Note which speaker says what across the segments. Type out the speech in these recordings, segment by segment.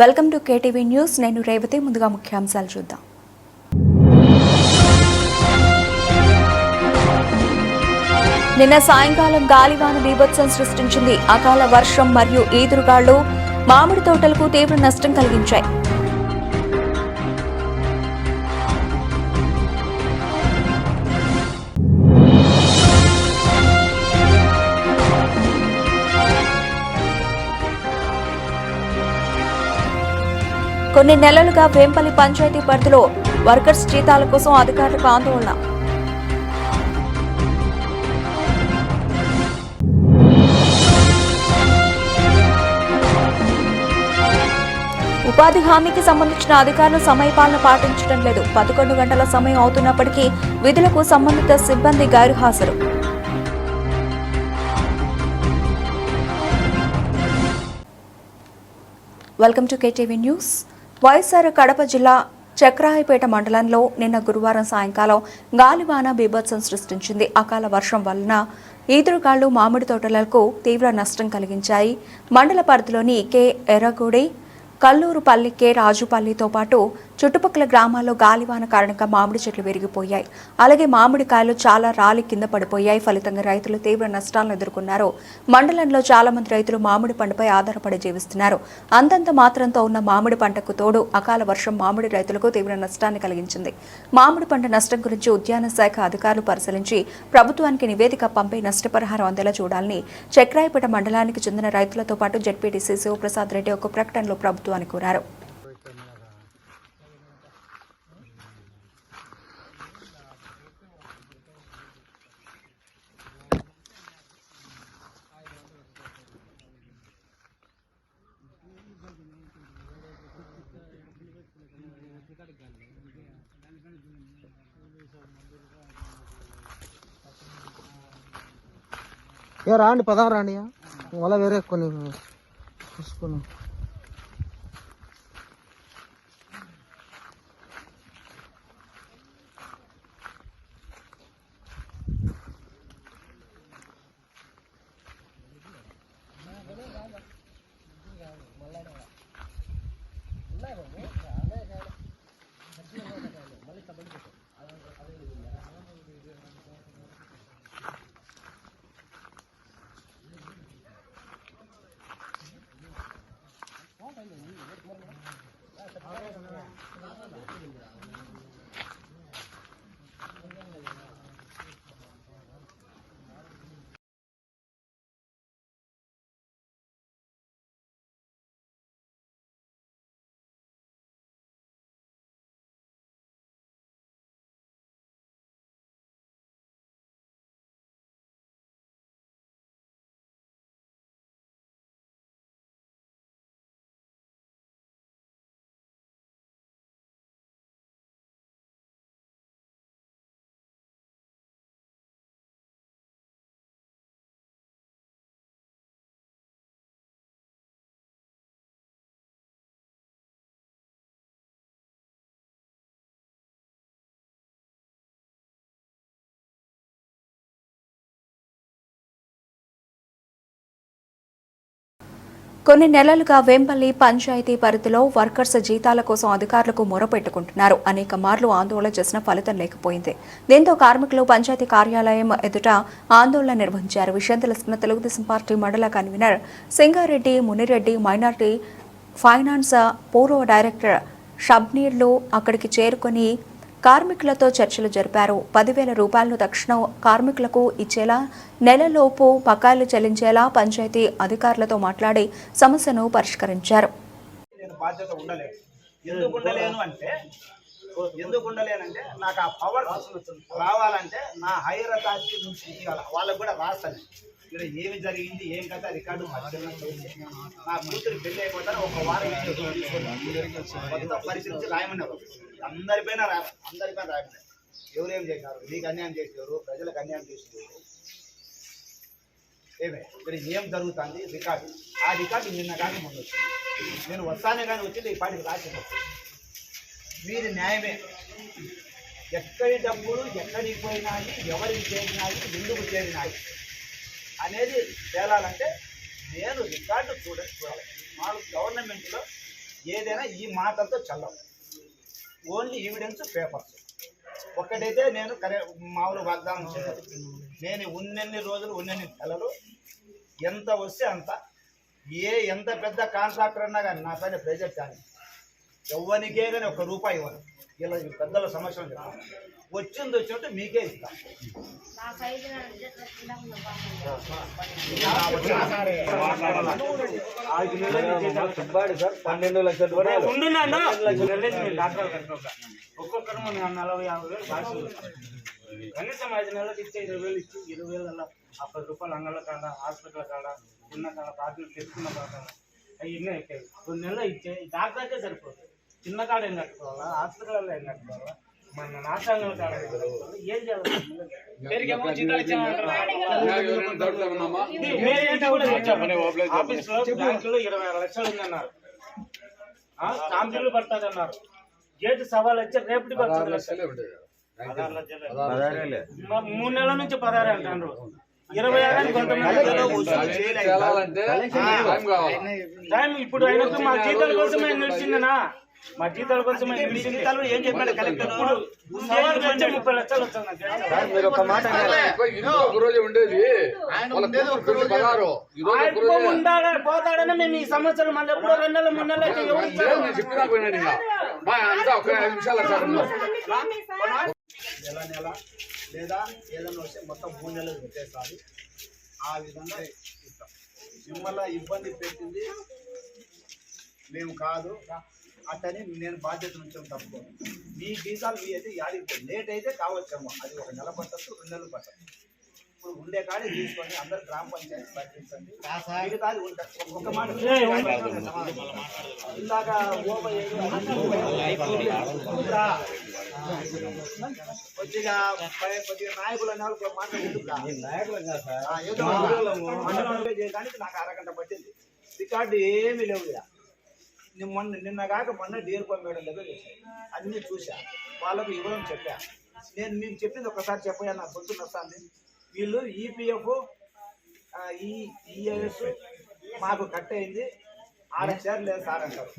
Speaker 1: Welcome to KTV news. నేను రేవతి. ముందుగా ముఖ్యాంశాలు చూద్దాం. నిన్న సాయంకాలం గాలివాన బీభత్సం సృష్టించింది. అకాల వర్షం మరియు ఈదురుగాళ్ళు మామిడి తోటలకు తీవ్ర నష్టం కలిగించాయి. కొన్ని నెలలుగా వేంపల్లి పంచాయతీ పరిధిలో వర్కర్స్ జీతాల కోసం అధికారులకు ఆందోళన. ఉపాధి హామీకి సంబంధించిన అధికారులు సమయపాలన పాటించడం లేదు. పదకొండు గంటల సమయం అవుతున్నప్పటికీ విధులకు సంబంధిత సిబ్బంది గైరుహాజరు. Welcome to KTV news. YSR Kadapa జిల్లా చక్రాయిపేట మండలంలో నిన్న గురువారం సాయంకాలం గాలివాన బీభత్సం సృష్టించింది. అకాల వర్షం వలన ఈదురుగాళ్ళు మామిడి తోటలకు తీవ్ర నష్టం కలిగించాయి. మండల పరిధిలోని కె ఎర్రగూడి కల్లూరుపల్లి కె రాజుపల్లితో పాటు చుట్టుపక్కల గ్రామాల్లో గాలివాన కారణంగా మామిడి చెట్లు విరిగిపోయాయి. అలాగే మామిడికాయలు చాలా రాలి కింద పడిపోయాయి. ఫలితంగా రైతులు తీవ్ర నష్టాలను ఎదుర్కొన్నారు. మండలంలో చాలా మంది రైతులు మామిడి పంటపై ఆధారపడి జీవిస్తున్నారు. అంతంత మాత్రంతో ఉన్న మామిడి పంటకు తోడు అకాల వర్షం మామిడి రైతులకు తీవ్ర నష్టాన్ని కలిగించింది. మామిడి పంట నష్టం గురించి ఉద్యాన శాఖ అధికారులు పరిశీలించి ప్రభుత్వానికి నివేదిక పంపి నష్టపరిహారం అందేలా చూడాలని చక్రాయపేట మండలానికి చెందిన రైతులతో పాటు జడ్పీటీసీ శివప్రసాద్ రెడ్డి ఒక ప్రకటనలో ప్రభుత్వం ప్రభుత్వాన్ని కోరారు.
Speaker 2: ఏ రాండి పదం రాండి. మళ్ళీ వేరే కొన్ని చూసుకున్నాం
Speaker 1: కొన్ని నెలలుగా వేంపల్లి పంచాయతీ పరిధిలో వర్కర్స్ జీతాల కోసం అధికారులకు మొరపెట్టుకుంటున్నారు. అనేక మార్లు ఆందోళన చేసిన ఫలితం లేకపోయింది. దీంతో కార్మికులు పంచాయతీ కార్యాలయం ఎదుట ఆందోళన నిర్వహించారు. విషయం తెలుసుకున్న తెలుగుదేశం పార్టీ మండల convener Singareddy Munireddy minority finance పూర్వ డైరెక్టర్ షబ్నీర్లు అక్కడికి చేరుకొని కార్మికులతో చర్చలు జరిపారు. పదివేల రూపాయలను తక్షణం కార్మికులకు ఇచ్చేలా నెలలోపు బకాయిలు చెల్లించేలా పంచాయతీ అధికారులతో మాట్లాడి సమస్యను పరిష్కరించారు.
Speaker 3: ఎందుకు ఉండలేను అంటే ఎందుకు ఉండలేనంటే నాకు ఆ పవర్ రావాలంటే నా హైయర్ అథారిటీ నుంచి ఇవ్వాలి వాళ్ళకు కూడా రాస్తాను. ఇక్కడ ఏమి జరిగింది ఏం కదా రికార్డు నా కూతురు పెళ్ళి అయిపోతారు ఒక వారం ఇంట్లో పరిశీలించి రాయమన్నారు. అందరిపైన రా అందరిపైన రాయమన్నారు ఎవరేం చేశారు మీకు అన్యాయం చేసేవారు ప్రజలకు అన్యాయం చేసేవారు ఏమే? ఇక్కడ ఏం జరుగుతుంది? రికార్డు. ఆ రికార్డు నిన్న కానీ ముందు వచ్చింది. నేను వస్తానే కానీ వచ్చింది ఈ పాటికి రాసిన మీరు న్యాయమే. ఎక్కడి డబ్బులు ఎక్కడికి పోయినాయి ఎవరికి చేరినాయి ఎందుకు చేరినాయి అనేది తేలాలంటే నేను రికార్డు చూడ చూడాలి. మాకు గవర్నమెంట్లో ఏదైనా ఈ మాటలతో చల్లవు. ఓన్లీ ఎవిడెన్స్ పేపర్స్ ఒక్కటైతే నేను కరే మామూలు వాగ్దానం చేయాలి నేను ఉన్నన్ని రోజులు ఉన్నన్ని నెలలు ఎంత వస్తే అంత ఏ ఎంత పెద్ద కాంట్రాక్టర్ అన్నా కానీ నా పైన ప్రెజర్ కానీ ఎవరికే కానీ ఒక రూపాయి ఇవ్వను. ఇలా పెద్దల సమస్యలు చెప్తాను. వచ్చింది వచ్చినట్టు మీకే ఇస్తాను
Speaker 4: ఉండున్నాను డాక్టర్ ఒక్కొక్కరు మన నలభై యాభై వేలు భాషలు కనీసం ఐదు నెలలకు ఇచ్చే ఇరవై వేలు ఇచ్చి ఇరవై వేలు అలా పది రూపాయలు అంగళ్ళ కాడ హాస్పిటల్ కాడ ఉన్న కాడ పాటలు తెచ్చుకున్న కాడ అవి ఎన్నో ఎక్కాయి కొన్ని నెలలు ఇచ్చే డాక్టర్కే సరిపోతుంది చిన్న కాడ ఏం కట్టుకోవాలా హాస్పిటల్లో ఏం కట్టుకోవాలా మన నాశాంగల కాడ ఏం కట్టుకోవాలా? ఏం చేయాలి? ఆఫీస్లో బ్యాంకులో ఇరవై ఆరు లక్షలు ఉందన్నారు. ఆ, కాంపీలు పడుతుంది అన్నారు గేట్ సవాల్ వచ్చి రేపటి పడుతుంది లక్షలు. మా- మూడు నెలల నుంచి పదహారు అంటారు ఇరవై ఆరు అని కొంతమంది టైం ఇప్పుడు అయినట్టు మా జీతాల కోసమే నిలిచిందనా? మా జీతాల
Speaker 3: జీతాలు ఏం చెప్పాడు కలెక్టర్?
Speaker 4: ముప్పై లక్షలు వచ్చాను
Speaker 2: మీరు ఒక మాట
Speaker 5: ఒక రోజే ఉండేది. పదహారు
Speaker 4: పోతాడని మేము ఈ సంవత్సరం మళ్ళీ ఎప్పుడో రెండు నెలలు మూడు నెలలు అయితే ఎవరు ఇచ్చారు?
Speaker 5: లేదు, నేను చెప్పినా పోయినాను ఇంకా. బా అంతా ఒక ఐదు నిమిషాలు సార్
Speaker 3: నెల నెల లేదా ఏదైనా వస్తే మొత్తం మూడు నెలలు పెట్టేసారి ఆ విధంగా ఇస్తాం. మిమ్మల్ని ఇబ్బంది పెట్టింది మేము కాదు. అట్టని నేను బాధ్యత నుంచి తప్పు మీ జీతాలు మీ అయితే యాడికి లేట్ అయితే కావచ్చేమో. అది ఒక నెల పట్టచ్చు రెండు నెలలు పట్టచ్చు. ఇప్పుడు ఉండే కాడి తీసుకొని అందరు గ్రామ పంచాయతీ ప్రకటించండి మిగతాది ఉంటాయి ఒక మాట ఇందాక ఓబై? కొద్దిగా కొద్దిగా నాయకులు అనే వాళ్ళు చేయడానికి నాకు అరగంట పట్టింది. రికార్డు ఏమీ లేవు మొన్న నిన్న కాక మొన్న డిఎల్పో మేడం దగ్గర చేశాను అన్నీ చూసా వాళ్ళకు ఇవ్వడం చెప్పా. నేను మీకు చెప్పింది ఒకసారి చెప్పయా నాకు పొద్దున్న వస్తుంది వీళ్ళు ఈపీఎఫ్ ఈ ఈఎస్ మాకు కట్ అయింది. ఆడ చేరలేదు సార్ అంటారు.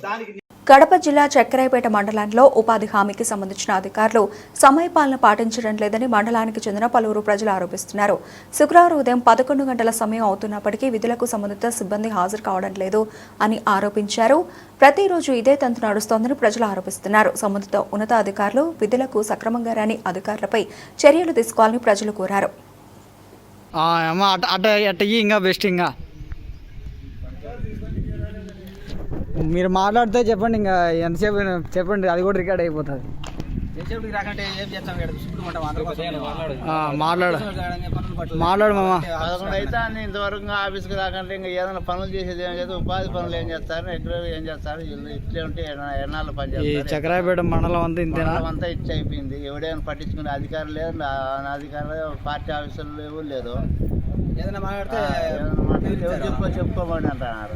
Speaker 3: దానికి
Speaker 1: కడప జిల్లా చక్రాయపేట మండలంలో ఉపాధి హామీకి సంబంధించిన అధికారులు సమయపాలన పాటించడం లేదని మండలానికి చెందిన పలువురు ప్రజలు ఆరోపిస్తున్నారు. శుక్రవారం ఉదయం పదకొండు గంటల సమయం అవుతున్నప్పటికీ విధులకు సంబంధిత సిబ్బంది హాజరు కావడం లేదు అని ఆరోపించారు. ప్రతిరోజు ఇదే తంతు నడుస్తోందని ప్రజలు ఆరోపిస్తున్నారు. సంబంధిత ఉన్నతాధికారులు విధులకు సక్రమంగా రాని అధికారులపై చర్యలు తీసుకోవాలని ప్రజలు కోరారు.
Speaker 2: అట్ట అట్ట అట్ట ఇంకా బెస్ట్ ఇంకా. మీరు మాట్లాడితే చెప్పండి ఇంకా ఎంతసేపు చెప్పండి అది కూడా రికార్డ్ అయిపోతుంది. ఆ, మాట్లాడు. మాట్లాడు మామ.
Speaker 6: పదకొండు అయితే అన్ని ఇంతవరకు ఆఫీస్కి రాకంటే ఇంకా ఏదైనా పనులు చేసేది ఏం చేస్తారు ఉపాధి పనులు ఏం చేస్తారు? రెగ్యులర్ ఏం చేస్తారు? ఇట్లే ఉంటే ఎన్న- ఎన్నాళ్ళు పని
Speaker 2: ఈ
Speaker 6: చేస్తారు?
Speaker 2: చక్రాయపేట మండలం అంతా ఇంతేనా?
Speaker 6: అంతా ఇచ్చి అయిపోయింది. ఎవడైనా పట్టించుకునే అధికారం లేదు. నా నా అధికారులు పార్టీ ఆఫీసులు లేవు లేదు.
Speaker 2: ఏదైనా మాట్లాడితే
Speaker 6: ఎవరు చెప్పుకో చెప్పుకోమని అంటున్నారు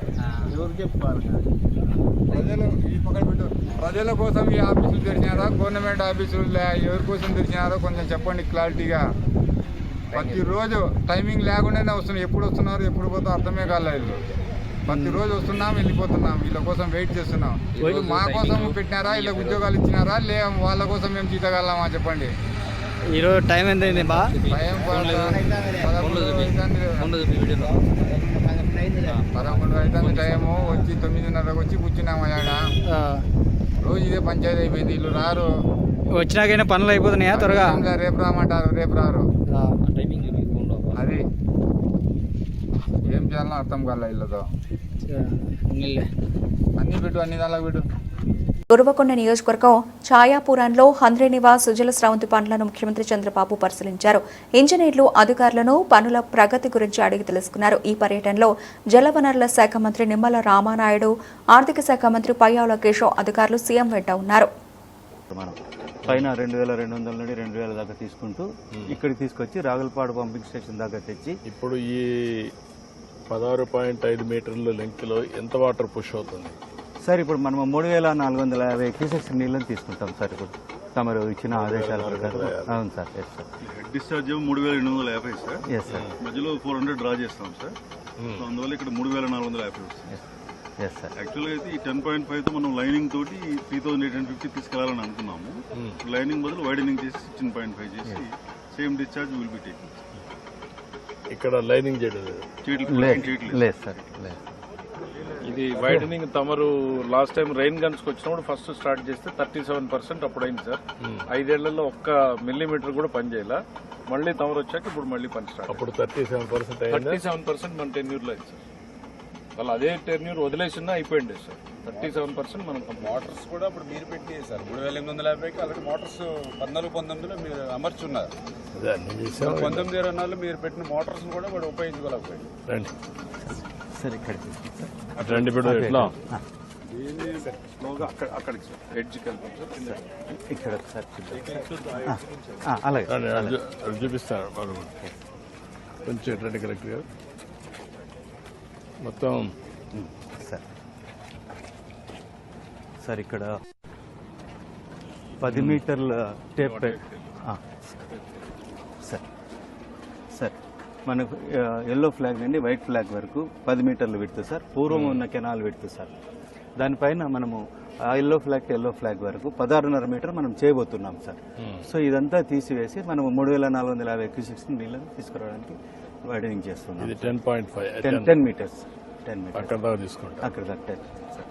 Speaker 6: ఎవరు చెప్పుకోవాలి
Speaker 5: ప్రజలు ఈ పక్కన పెట్టు. ప్రజల కోసం ఈ ఆఫీసులు తెరిచినారా? గవర్నమెంట్ ఆఫీసులు ఎవరి కోసం తెరిచినారో కొంచెం చెప్పండి క్లారిటీగా. ప్రతిరోజు టైమింగ్ లేకుండానే వస్తున్నాయి. ఎప్పుడు వస్తున్నారు ఎప్పుడు పోతారు అర్థమే కాలేదు ప్రతిరోజు వస్తున్నాం వెళ్ళిపోతున్నాం. వీళ్ళ కోసం వెయిట్ చేస్తున్నాం. మా కోసం పెట్టినారా? వీళ్ళకి ఉద్యోగాలు ఇచ్చినారా? లే వాళ్ళ కోసం మేము జీతగలమా చెప్పండి.
Speaker 2: ఈరోజు టైం ఎంత అయింది బా?
Speaker 5: భయం పదకొండు అవుతుంది. టైము వచ్చి తొమ్మిదిన్నరకు వచ్చి కూర్చున్నాము అయ్యాడ
Speaker 2: ఆ,
Speaker 5: రోజు ఇదే పంచాయతీ అయిపోయింది వీళ్ళు రారు
Speaker 2: వచ్చినాకైనా పనులు అయిపోతున్నాయా త్వరగా?
Speaker 5: రేపు రామంటారు రేపు రారు అది. ఏం చేయాలో అర్థం కాలే వీళ్ళతో. అన్ని పెట్టు అన్ని దానిలో పెట్టు.
Speaker 1: గురవకొండ నియోజకవర్గం ఛాయాపురంలో హంద్రీ నివాస్ సుజల స్రవంతి పనులను ముఖ్యమంత్రి చంద్రబాబు పరిశీలించారు. ఇంజనీర్లు అధికారులను పనుల ప్రగతి గురించి అడిగి తెలుసుకున్నారు. ఈ పర్యటనలో జలవనరుల శాఖ మంత్రి నిమ్మల రామానాయుడు ఆర్థిక శాఖ మంత్రి పయ్యావుల కేశవ్ అధికారులు సీఎం వెంట ఉన్నారు.
Speaker 7: పైన రెండు వేల రెండు వందల నుండి రెండు వేల దాకా తీసుకుంటూ ఇక్కడికి తీసుకొచ్చి రాగులపాడు పంపింగ్ స్టేషన్ దాకా తెచ్చి
Speaker 8: ఇప్పుడు ఈ పదహారు పాయింట్ ఐదు మీటర్ల లెంగ్త్లో ఎంత వాటర్ పుష్ అవుతుంది?
Speaker 7: సార్ ఇప్పుడు మనం మూడు వేల నాలుగు వందల యాభై క్యూసెక్స్ నీళ్ళని తీసుకుంటాం సార్ ఇప్పుడు తమరు ఇచ్చిన ఆదేశాల ప్రకారం. అవును sir yes sir.
Speaker 9: Head discharge మూడు వేల ఎనిమిది వందల యాభై సార్.
Speaker 7: Yes sir.
Speaker 9: మధ్యలో ఫోర్ హండ్రెడ్ డ్రా చేస్తాం సార్. సో అందువల్ల ఇక్కడ మూడు వేల నాలుగు వందల యాభై వస్తుంది.
Speaker 7: Yes sir.
Speaker 9: యాక్చువల్గా అయితే ఈ టెన్ పాయింట్ ఫైవ్తో మనం లైనింగ్ తోటి three thousand eight hundred fifty తీసుకెళ్ళాలని అనుకున్నాము. లైనింగ్ బదులు వైడనింగ్ చేసి సిక్స్టీన్ పాయింట్ ఫైవ్ చేసి same discharge will be taking.
Speaker 8: ఇక్కడ లైనింగ్ చేయడం లేదు.
Speaker 7: లేదు సార్ లేదు.
Speaker 8: ఇది వైడనింగ్ తమరు లాస్ట్ టైం రైన్ గన్స్ వచ్చినప్పుడు ఫస్ట్ స్టార్ట్ చేస్తే థర్టీ సెవెన్ పర్సెంట్ అప్పుడు అయింది సార్ ఐదేళ్ళలో ఒక్క మిల్లీమీటర్ కూడా పని చేయాల. మళ్ళీ తమరు వచ్చాక ఇప్పుడు మళ్ళీ పని స్టార్ట్
Speaker 10: అప్పుడు thirty seven percent
Speaker 8: thirty seven percent మన టెన్యూర్లో అయింది సార్. వాళ్ళు అదే టెన్యూర్ వదిలేసినా అయిపోయింది సార్. థర్టీ సెవెన్ పర్సెంట్ మనం
Speaker 10: మోటార్స్ కూడా ఇప్పుడు మీరు పెట్టి సార్. మూడు వేల ఎనిమిది వందల యాభైకి అలాగే మోటార్స్ పద్నాలుగు పంతొమ్మిదిలో మీరు అమర్చున్నారు పంతొమ్మిది ఇరవై నాలుగులో మీరు పెట్టిన మోటార్స్ కూడా వాడు ఉపయోగించుకోలేకపోయింది
Speaker 7: సార్ ఇక్కడికి.
Speaker 8: రండి ఇప్పుడు ఎట్లా?
Speaker 7: ఇక్కడ అలాగే
Speaker 8: చూపిస్తాను. కొంచెం రండి కలెక్టర్ గారు. మొత్తం.
Speaker 7: సార్. సార్ ఇక్కడ పది మీటర్ల టేప్ మనకు ఎల్లో ఫ్లాగ్ నుండి వైట్ ఫ్లాగ్ వరకు పది మీటర్లు పెడుతుంది సార్. పూర్వం ఉన్న కెనాల్ పెడుతుంది సార్. దానిపైన మనము ఆ yellow flag to yellow flag వరకు పదహారున్నర మీటర్ మనం చేయబోతున్నాం సార్. సో ఇదంతా తీసివేసి మనం మూడు వేల నాలుగు వందల యాభై క్యూసిక్స్ నీళ్ళని తీసుకురావడానికి వైడనింగ్ చేస్తున్నాం
Speaker 8: ten point five
Speaker 7: ten ten metres ten metres
Speaker 8: అక్కడ తీసుకుంటాం.
Speaker 7: సార్.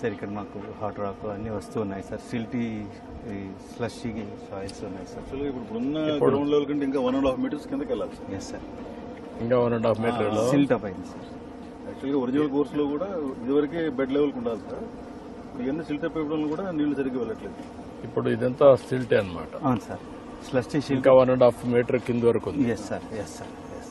Speaker 7: సార్ ఇక్కడ మాకు హాట్ రాక్ అన్నీ వస్తూ ఉన్నాయి సార్. సిల్టీ స్లషీ సాయిల్స్ ఉన్నాయి సార్.
Speaker 9: యాక్చువల్గా ఇప్పుడు ఉన్న గ్రౌండ్ లెవెల్ కంటే ఇంకా వన్ అండ్ హాఫ్ మీటర్స్ కిందకి వెళ్ళాలి సార్.
Speaker 7: ఎస్ సార్
Speaker 8: ఇంకా one and half metre
Speaker 7: silt up అయింది సార్
Speaker 9: యాక్చువల్గా ఒరిజినల్ కోర్సులో కూడా ఇదివరకే బెడ్ లెవెల్కి ఉండాలి సార్. ఇవన్నీ సిల్టప్ ఇవ్వడం కూడా నీళ్ళు సరిగ్గా వెళ్ళట్లేదు.
Speaker 8: ఇప్పుడు ఇదంతా స్టిల్టే అన్నమాట.
Speaker 7: అవును సార్ స్లషీ సిల్ట్
Speaker 8: ఇంకా వన్ అండ్ హాఫ్ మీటర్ కింద వరకు ఉంది.
Speaker 7: Yes sir yes sir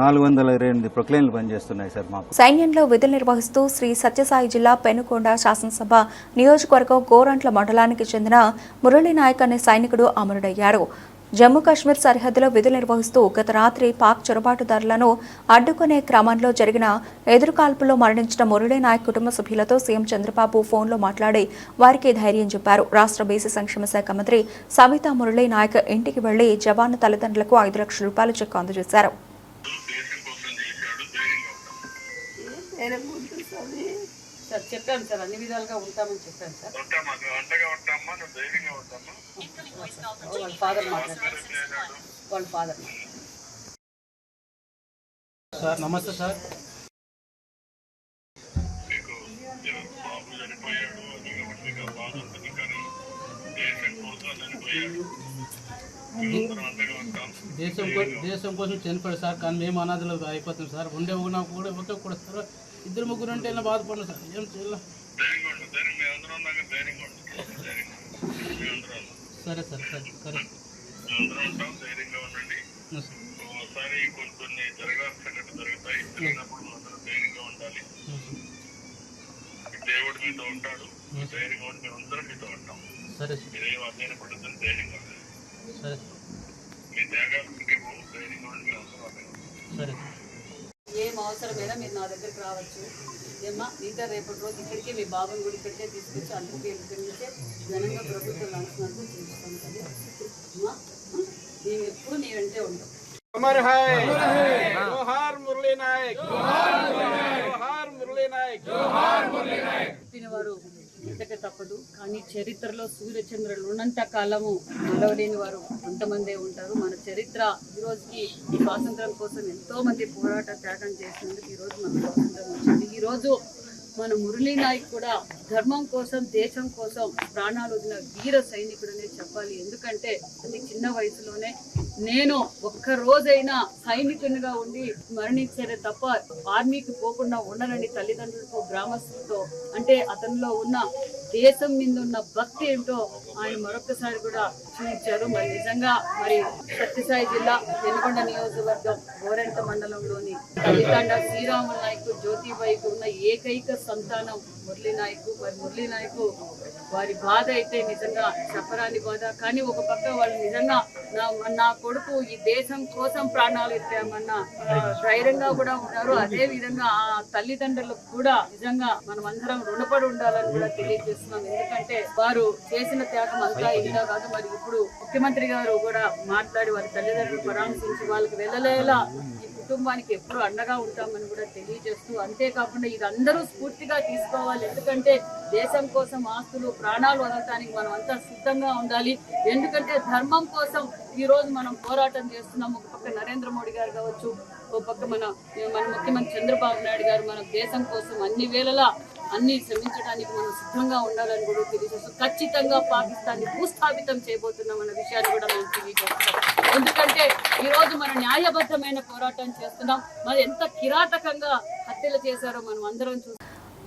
Speaker 7: నాలుగు వందల ఇరవై ఎనిమిది ప్రొక్లైన్లు పనిచేస్తున్నాయి సార్ మాకు.
Speaker 1: సైన్యంలో విధులు నిర్వహిస్తూ శ్రీ సత్యసాయి జిల్లా పెనుకొండ శాసనసభ నియోజకవర్గం గోరంట్ల మండలానికి చెందిన మురళీ నాయక్ అనే సైనికుడు అమరుడయ్యారు. జమ్మూ కాశ్మీర్ సరిహద్దులో విధులు నిర్వహిస్తూ గత రాత్రి పాక్ చొరబాటుదారులను అడ్డుకునే క్రమంలో జరిగిన ఎదురుకాల్పుల్లో మరణించిన మురళీ నాయక్ కుటుంబ సభ్యులతో సీఎం చంద్రబాబు ఫోన్లో మాట్లాడి వారికి ధైర్యం చెప్పారు. రాష్ట్ర బీసీ సంక్షేమ శాఖ మంత్రి సవితా మురళీ నాయక్ ఇంటికి వెళ్ళి జవాను తల్లిదండ్రులకు ఐదు లక్షల రూపాయల చెక్ అందజేశారు.
Speaker 11: సార్ చెప్పాను సార్ అన్ని విధాలుగా ఉంటామని చెప్పాను సార్. వాళ్ళ ఫాదర్ మాట్లాడారు వాళ్ళ ఫాదర్
Speaker 4: సార్ నమస్తే సార్. దేశం కో- దేశం కోసం చనిపోయాడు సార్ కానీ మేము అనాథలు అయిపోతాం సార్. ఉండే ఉన్నా కూడా ఒకే కూడా సార్. ఇద్దరు ముగ్గురు ఉంటే ఇలా బాధపడినా సార్. ఏం చేయాలి? సరే సార్ సరే సరే. ఆ, సార్.
Speaker 8: దేవుడు మీతో ఉంటాడు ధైర్యంగా ఉండి మేమందరం మీతో ఉంటాం మీరేం ధైర్యంగా అధైర్యం
Speaker 4: సరే సార్
Speaker 11: ఏం అవసరమైనా మీరు నా దగ్గరికి రావచ్చు ఏమ్మా మిగతా రేపటి రోజు ఇక్కడికే మీ బాబాని కూడా ఇక్కడికే తీసుకొచ్చి అందరికీ ఇక్కడి నుంచే ఘనంగా ప్రభుత్వం లాంఛనాలతో చేస్తాం కదా అమ్మా ఆ? మేము ఎప్పుడు నీ వెంటే ఉంటాం
Speaker 4: అమర్ హై జోహార్ మురళీ నాయక్ జోహార్ మురళీ నాయక్
Speaker 11: పుట్టిన వారు పుట్టక తప్పదు కానీ చరిత్రలో సూర్యచంద్రులు ఉన్నంత కాలము నిలవలేని వారు కొంతమందే ఉంటారు. మన చరిత్ర ఈ రోజుకి స్వాతంత్రం కోసం ఎంతో మంది పోరాట త్యాగం చేసినందుకు ఈ రోజు మన స్వాతంత్రం వచ్చింది. ఈ రోజు మన మురళీ నాయక్ కూడా ధర్మం కోసం దేశం కోసం ప్రాణాలు వదిలిన వీర సైనికుడనే చెప్పాలి. ఎందుకంటే అతి చిన్న వయసులోనే నేను ఒక్క రోజైనా సైనికునిగా ఉండి మరణించేదే తప్ప ఆర్మీకి పోకుండా ఉండనని తల్లిదండ్రులతో గ్రామస్తులతో అంటే అతనిలో ఉన్న దేశం మీద ఉన్న భక్తి ఏంటో ఆయన మరొకసారి కూడా చూపించారు. మరి నిజంగా మరి సత్యసాయి జిల్లా వెనుకొండ నియోజకవర్గం గోరెంట మండలంలోని తల్లిదండ్రుల శ్రీరాముల నాయకు జ్యోతిబాయికి ఉన్న ఏకైక సంతానం మురళీ నాయకు మరి మురళీ నాయకు వారి బాధ అయితే నిజంగా చెప్పరాని బాధ. కానీ ఒక పక్క వాళ్ళు నిజంగా నా నా కొడుకు ఈ దేశం కోసం ప్రాణాలు ఎత్తామన్న ధైర్యంగా కూడా ఉన్నారు అదే విధంగా ఆ తల్లిదండ్రులకు కూడా నిజంగా మనం అందరం రుణపడి ఉండాలని కూడా తెలియజేస్తున్నాం. ఎందుకంటే వారు చేసిన త్యాగం అంతా ఇందా కాదు. మరి ఇప్పుడు ముఖ్యమంత్రి గారు కూడా మాట్లాడి వారి తల్లిదండ్రులు పరామర్శించి వాళ్ళకి వెళ్ళలేలా కుటుంబానికి ఎప్పుడు అండగా ఉంటామని కూడా తెలియజేస్తూ అంతేకాకుండా ఇది అందరూ స్ఫూర్తిగా తీసుకోవాలి. ఎందుకంటే దేశం కోసం ఆస్తులు ప్రాణాలు వదలటానికి మనం అంతా సిద్ధంగా ఉండాలి. ఎందుకంటే ధర్మం కోసం ఈ రోజు మనం పోరాటం చేస్తున్నాం ఒక పక్క నరేంద్ర మోడీ గారు కావచ్చు ఒక పక్క మన మన ముఖ్యమంత్రి చంద్రబాబు నాయుడు గారు మన దేశం కోసం అన్ని వేళలా అన్ని శ్రమించడానికి మనం సిద్ధంగా ఉండాలని కూడా తెలియజేస్తూ ఖచ్చితంగా పాకిస్తాన్ని భూస్థాపితం చేయబోతున్నాం అన్న విషయాన్ని కూడా మనం తెలియజేస్తాం. ఎందుకంటే ఈ రోజు మనం న్యాయబద్ధమైన పోరాటం చేస్తున్నాం. మరి ఎంత కిరాతకంగా హత్యలు చేశారో మనం అందరం చూస్తాం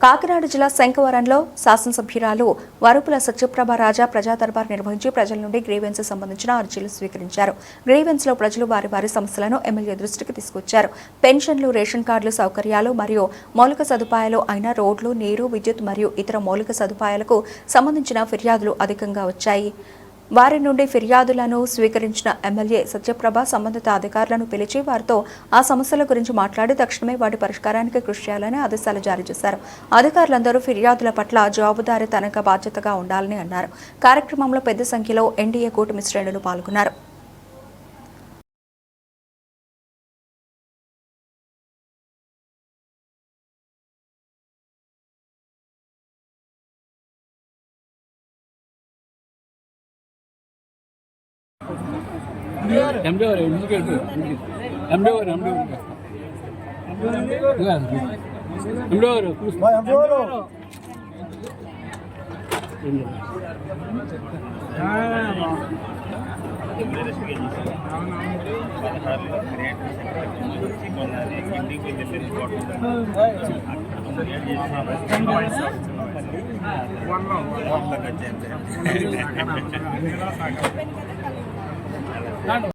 Speaker 1: కాకినాడ జిల్లా శంఖవరంలో శాసనసభ్యురాలు వరుపుల సత్యప్రభ రాజా ప్రజా దర్బార్ నిర్వహించి ప్రజల నుండి గ్రీవెన్స్ సంబంధించిన అర్జీలు స్వీకరించారు. గ్రీవెన్స్లో ప్రజలు వారి వారి సమస్యలను ఎమ్మెల్యే దృష్టికి తీసుకొచ్చారు. పెన్షన్లు రేషన్ కార్డులు సౌకర్యాలు మరియు మౌలిక సదుపాయాలు అయిన రోడ్లు నీరు విద్యుత్ మరియు ఇతర మౌలిక సదుపాయాలకు సంబంధించిన ఫిర్యాదులు అధికంగా వచ్చాయి. వారి నుండి ఫిర్యాదులను స్వీకరించిన ఎమ్మెల్యే సత్యప్రభ సంబంధిత అధికారులను పిలిచి వారితో ఆ సమస్యల గురించి మాట్లాడి తక్షణమే వాటి పరిష్కారానికి కృషి చేయాలని ఆదేశాలు జారీ చేశారు. అధికారులందరూ ఫిర్యాదుల పట్ల జవాబుదారీతనంగా బాధ్యతగా ఉండాలని అన్నారు. కార్యక్రమంలో పెద్ద సంఖ్యలో ఎన్డీఏ కూటమి శ్రేణులు పాల్గొన్నారు. ఎండేవారు ఎందుకు ఎండేవారు ఎండేవారు ఎండేవారు ఎండేవారు వన్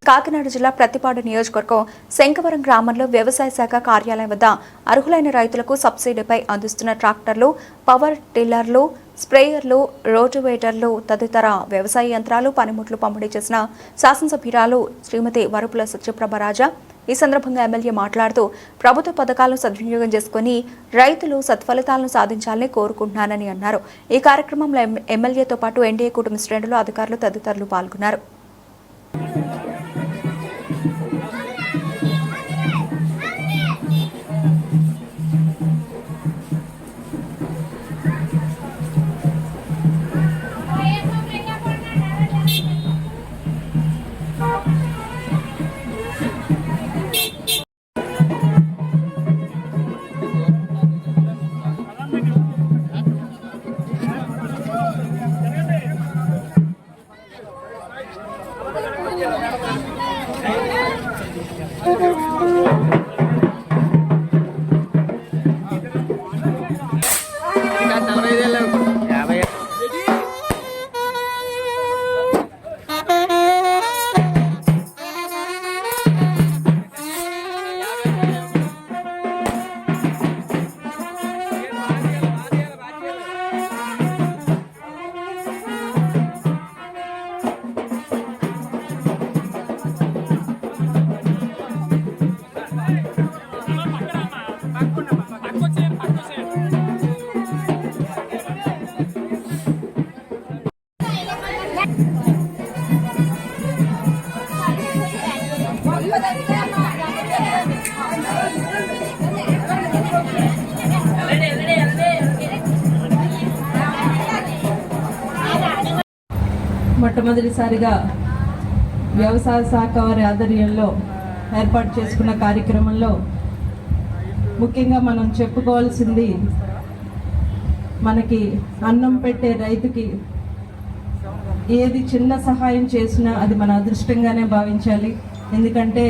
Speaker 1: కాకినాడ జిల్లా ప్రతిపాడు నియోజకవర్గం శంకవరం గ్రామంలో వ్యవసాయ శాఖ కార్యాలయం వద్ద అర్హులైన రైతులకు సబ్సిడీపై అందిస్తున్న ట్రాక్టర్లు పవర్ టిల్లర్లు స్ప్రేయర్లు రోటివేటర్లు తదితర వ్యవసాయ యంత్రాలు పనిముట్లు పంపిణీ చేసిన శాసనసభ్యురాలు శ్రీమతి వరుపుల సత్యప్రభ రాజా ఈ సందర్భంగా ఎమ్మెల్యే మాట్లాడుతూ ప్రభుత్వ పథకాలను సద్వినియోగం చేసుకుని రైతులు సత్ఫలితాలను సాధించాలని కోరుకుంటున్నానని అన్నారు. ఈ కార్యక్రమంలో ఎమ్మెల్యేతో పాటు ఎన్డీఏ కుటుంబ శ్రేణులు అధికారులు తదితరులు పాల్గొన్నారు.
Speaker 12: మొట్టమొదటిసారిగా వ్యవసాయ శాఖ వారి ఆధ్వర్యంలో ఏర్పాటు చేసుకున్న కార్యక్రమంలో ముఖ్యంగా మనం చెప్పుకోవాల్సింది మనకి అన్నం పెట్టే రైతుకి ఏది చిన్న సహాయం చేసినా అది మన అదృష్టంగానే భావించాలి. ఎందుకంటే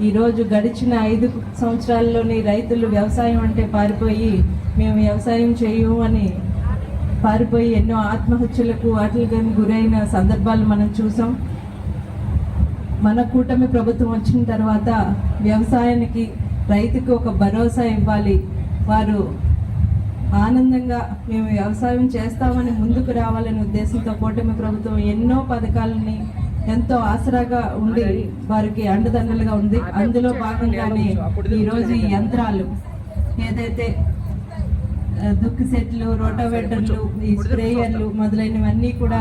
Speaker 12: ఈరోజు గడిచిన ఐదు సంవత్సరాల్లోని రైతులు వ్యవసాయం అంటే పారిపోయి మేము వ్యవసాయం చేయము అని పారిపోయి ఎన్నో ఆత్మహత్యలకు వాటికి గురైన సందర్భాలు మనం చూసాం. మన కూటమి ప్రభుత్వం వచ్చిన తర్వాత వ్యవసాయానికి రైతుకు ఒక భరోసా ఇవ్వాలి. వారు ఆనందంగా మేము వ్యవసాయం చేస్తామని ముందుకు రావాలనే ఉద్దేశంతో కూటమి ప్రభుత్వం ఎన్నో పథకాలని ఎంతో ఆసరాగా ఉండి వారికి అండదండలుగా ఉంది. అందులో భాగంగానే ఈరోజు ఈ యంత్రాలు ఏదైతే దుక్కి సెట్లు రోటోవేటర్లు ఈ స్ప్రేయర్లు మొదలైనవన్నీ కూడా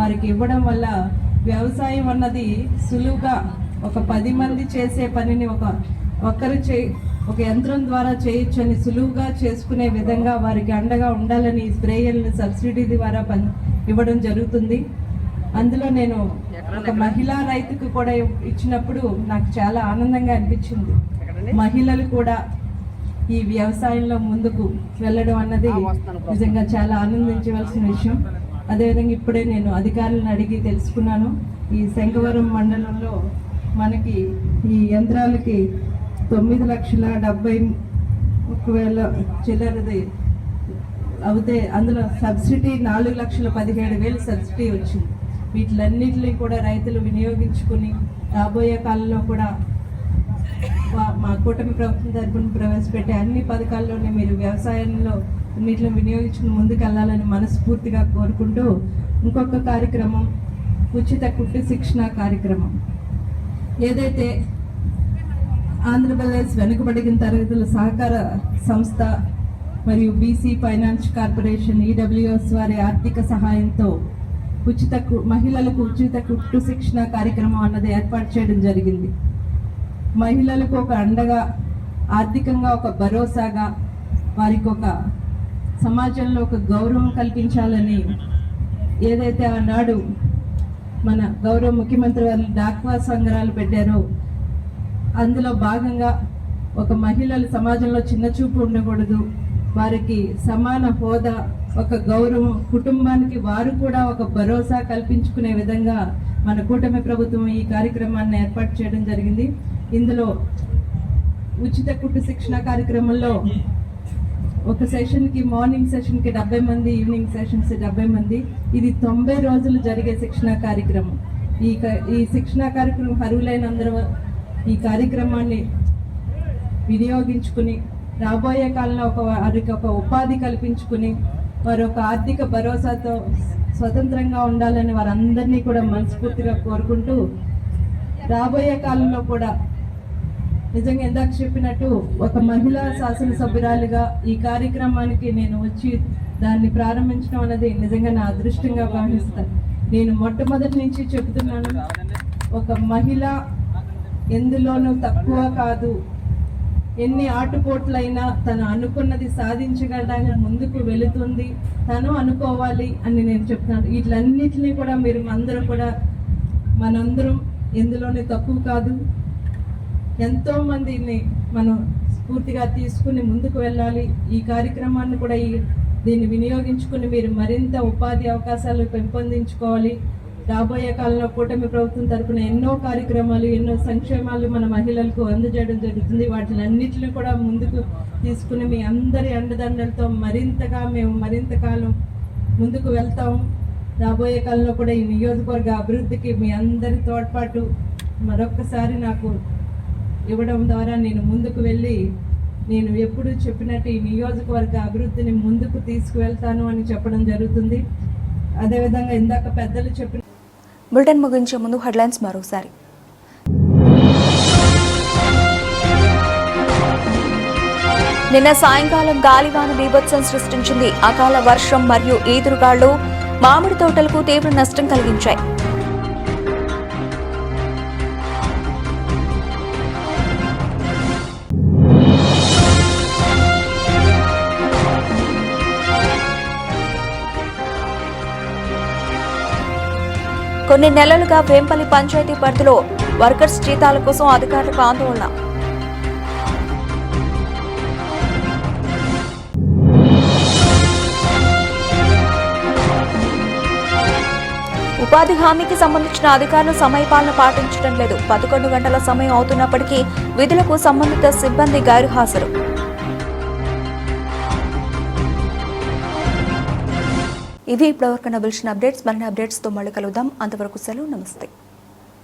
Speaker 12: వారికి ఇవ్వడం వల్ల వ్యవసాయం అన్నది సులువుగా ఒక పది మంది చేసే పనిని ఒక ఒక్కరు చే ఒక యంత్రం ద్వారా చేయొచ్చని సులువుగా చేసుకునే విధంగా వారికి అండగా ఉండాలని ఈ స్ప్రేయర్లు సబ్సిడీ ద్వారా పని ఇవ్వడం జరుగుతుంది. అందులో నేను ఒక మహిళా రైతుకు కూడా ఇచ్చినప్పుడు నాకు చాలా ఆనందంగా అనిపించింది. మహిళలు కూడా ఈ వ్యవసాయంలో ముందుకు వెళ్ళడం అన్నది నిజంగా చాలా ఆనందించవలసిన విషయం. అదేవిధంగా ఇప్పుడే నేను అధికారులను అడిగి తెలుసుకున్నాను. ఈ శంఖవరం మండలంలో మనకి ఈ యంత్రాలకి తొమ్మిది లక్షల డెబ్బై ఒక వేల చిల్లరది అవుతే అందులో సబ్సిడీ నాలుగు లక్షల పదిహేడు వేలు సబ్సిడీ వచ్చింది. వీటిలన్నిటిని కూడా రైతులు వినియోగించుకుని రాబోయే కాలంలో కూడా మా కూటమి ప్రభుత్వం తరపున ప్రవేశపెట్టే అన్ని పథకాల్లోనే మీరు వ్యవసాయంలో నీటిని వినియోగించుకుని ముందుకెళ్ళాలని మనస్ఫూర్తిగా కోరుకుంటూ ఇంకొక కార్యక్రమం ఉచిత కుట్టు శిక్షణ కార్యక్రమం. ఏదైతే ఆంధ్రప్రదేశ్ వెనుకబడిన తరగతుల సహకార సంస్థ మరియు బీసీ ఫైనాన్స్ కార్పొరేషన్ ఈడబ్ల్యూఎస్ వారి ఆర్థిక సహాయంతో ఉచిత కు- మహిళలకు ఉచిత కుట్టు శిక్షణ కార్యక్రమం అన్నది ఏర్పాటు చేయడం జరిగింది. మహిళలకు ఒక అండగా ఆర్థికంగా ఒక భరోసాగా వారికి ఒక సమాజంలో ఒక గౌరవం కల్పించాలని ఏదైతే ఆనాడు మన గౌరవ ముఖ్యమంత్రి వారు డాక్వా సంగ్రహాలు పెట్టారో అందులో భాగంగా ఒక మహిళలు సమాజంలో చిన్న చూపు ఉండకూడదు. వారికి సమాన హోదా ఒక గౌరవం కుటుంబానికి వారు కూడా ఒక భరోసా కల్పించుకునే విధంగా మన కూటమి ప్రభుత్వం ఈ కార్యక్రమాన్ని ఏర్పాటు చేయడం జరిగింది. ఇందులో ఉచిత కుట్టు శిక్షణ కార్యక్రమంలో ఒక సెషన్కి మార్నింగ్ సెషన్కి డెబ్బై మంది ఈవినింగ్ సెషన్స్ డెబ్బై మంది. ఇది తొంభై రోజులు జరిగే శిక్షణ కార్యక్రమం. ఈ క- ఈ శిక్షణ కార్యక్రమం అర్హులైన అందరూ ఈ కార్యక్రమాన్ని వినియోగించుకుని రాబోయే కాలంలో ఒక వారికి ఒక ఉపాధి కల్పించుకుని వారు ఒక ఆర్థిక భరోసాతో స్వతంత్రంగా ఉండాలని వారందరినీ కూడా మనస్ఫూర్తిగా కోరుకుంటూ రాబోయే కాలంలో కూడా నిజంగా ఇందాక చెప్పినట్టు ఒక మహిళా శాసనసభ్యురాలుగా ఈ కార్యక్రమానికి నేను వచ్చి దాన్ని ప్రారంభించడం అనేది నిజంగా నా అదృష్టంగా భావిస్తాను. నేను మొట్టమొదటి నుంచి చెబుతున్నాను ఒక మహిళ ఎందులోనూ తక్కువ కాదు. ఎన్ని ఆటుపోట్లైనా తను అనుకున్నది సాధించగలడానికి ముందుకు వెళుతుంది. తను అనుకోవాలి అని నేను చెప్తున్నాను. వీటిలన్నిటినీ కూడా మీరు అందరూ కూడా మనందరం ఎందులోనే తక్కువ కాదు. ఎంతో మందిని మనం స్ఫూర్తిగా తీసుకుని ముందుకు వెళ్ళాలి. ఈ కార్యక్రమాన్ని కూడా ఈ దీన్ని వినియోగించుకుని మీరు మరింత ఉపాధి అవకాశాలు పెంపొందించుకోవాలి. రాబోయే కాలంలో కూటమి ప్రభుత్వం తరఫున ఎన్నో కార్యక్రమాలు ఎన్నో సంక్షేమాలు మన మహిళలకు అందజేయడం జరుగుతుంది. వాటిని అన్నింటిని కూడా ముందుకు తీసుకుని మీ అందరి అండదండలతో మరింతగా మేము మరింత కాలం ముందుకు వెళ్తాం రాబోయే కాలంలో కూడా ఈ నియోజకవర్గ అభివృద్ధికి మీ అందరి తోడ్పాటు. మరొక్కసారి నాకు ఇవ్వడం ద్వారా నేను ముందుకు వెళ్ళి నేను ఎప్పుడు చెప్పినట్టు ఈ నియోజకవర్గ అభివృద్ధిని ముందుకు తీసుకువెళ్తాను అని చెప్పడం జరుగుతుంది. అదేవిధంగా ఇందాక పెద్దలు చెప్పిన
Speaker 1: బులెటిన్ ముగించే ముందు హెడ్లైన్స్ మరోసారి. నిన్న సాయంకాలం గాలివాన బీభత్సం సృష్టించింది అకాల వర్షం మరియు ఈదురుగాళ్ళు మామిడి తోటలకు తీవ్ర నష్టం కలిగించాయి. కొన్ని నెలలుగా వేంపల్లి పంచాయతీ పరిధిలో వర్కర్స్ జీతాల కోసం అధికారులకు ఆందోళన. ఉపాధి హామీకి సంబంధించిన అధికారులు సమయపాలన పాటించడం లేదు. పదకొండు గంటల సమయం అవుతున్నప్పటికీ విధులకు సంబంధిత సిబ్బంది గైరుహాజరు. ఇవి ఇప్పటివరకు నబిల్చిన అప్డేట్స్. మరిన్ని అప్డేట్స్తో మళ్ళీ కలుద్దాం. అంతవరకు సెలవు. నమస్తే.